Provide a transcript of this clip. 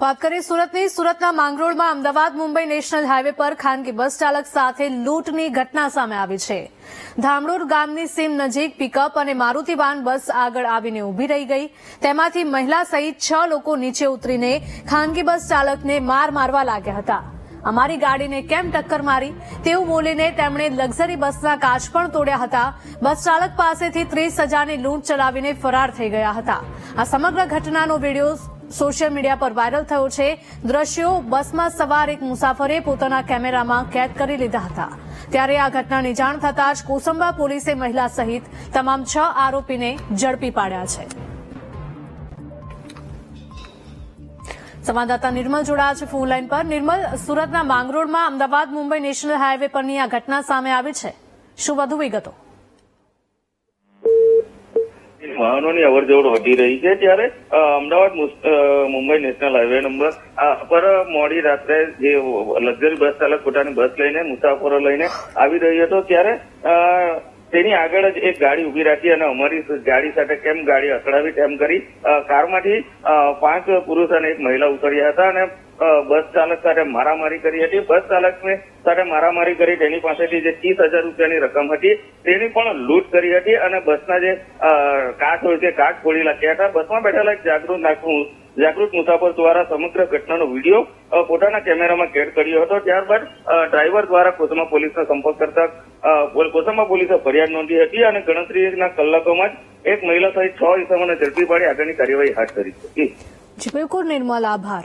વાત કરીએ સુરતની. સુરતના માંગરોળમાં અમદાવાદ, મુંબઈ નેશનલ હાઈવે પર ખાનગી બસ ચાલક સાથે લૂંટની ઘટના સામે આવી છે. ધામડોર ગામની સીમ નજીક પિકઅપ અને મારુતિ વાન બસ આગળ આવીને ઊભી રહી ગઈ. તેમાંથી મહિલા સહિત છ લોકો નીચે ઉતરીને ખાનગી બસ ચાલકને માર મારવા લાગ્યા હતા. અમારી ગાડીને કેમ ટક્કર મારી? તેવું બોલીને તેમણે લક્ઝરી બસના કાચ પણ તોડ્યા હતા. બસ ચાલક પાસેથી ત્રીસ હજારની લૂંટ ચલાવીને ફરાર થઈ ગયા હતા. આ સમગ્ર ઘટનાનો વીડિયો સોશિયલ મીડિયા પર વાયરલ થયો છે. દ્રશ્યો, બસમાં સવાર એક મુસાફરે પોતાના કેમેરામાં કેદ કરી લીધા હતા. ત્યારે આ ઘટનાની જાણ થતાં જ કોસંબા પોલીસે મહિલા સહિત તમામ છ આરોપીને ઝડપી પાડ્યા છે. સંવાદદાતા નિર્મલ જોડાયા છે ફોન લાઈન પર. નિર્મલ, સુરતના માંગરોળમાં અમદાવાદ મુંબઈ નેશનલ હાઈવે પરની આ ઘટના સામે આવી છે. શું વધુ વિગતો? વાહનોની અવર જવર વધી રહી છે ત્યારે Ahmedabad Mumbai national highway number પર મોડી રાત્રે જે લક્ઝરી બસ ચાલક પોતાની બસ લઈને, મુસાફરો લઈને આવી રહ્યો હતો ત્યારે તેની આગળ જ એક ગાડી ઊભી રાખી અને અમારી ગાડી સાથે કેમ ગાડી અથડાવી તેમ કરી કારમાંથી પાંચ પુરુષ અને એક મહિલા ઉતર્યા હતા અને બસ ચાલક સાથે મારામારી કરી હતી. બસ ચાલકને સાથે મારામારી કરી તેની પાસેથી જે ત્રીસ હજાર રૂપિયાની રકમ હતી, તેની પણ લૂંટ કરી હતી અને બસના જે કાચ હોય તે કાચ ખોલી નાખ્યા હતા. બસમાં બેઠેલા એક જાગૃત નાગરિક જાગૃત મુસાફર દ્વારા સમગ્ર ઘટનાનો વીડિયો પોતાના કેમેરામાં કેદ કર્યો હતો. ત્યારબાદ ડ્રાઈવર દ્વારા કોસમા પોલીસનો સંપર્ક કરતા કોસમા પોલીસે ફરિયાદ નોંધી હતી અને ગણતરીના કલાકોમાં જ એક મહિલા સહિત છ ઇસમોને ઝડપી પાડી આગળની કાર્યવાહી હાથ ધરી હતી. બિલકુલ નિર્મલ, આભાર.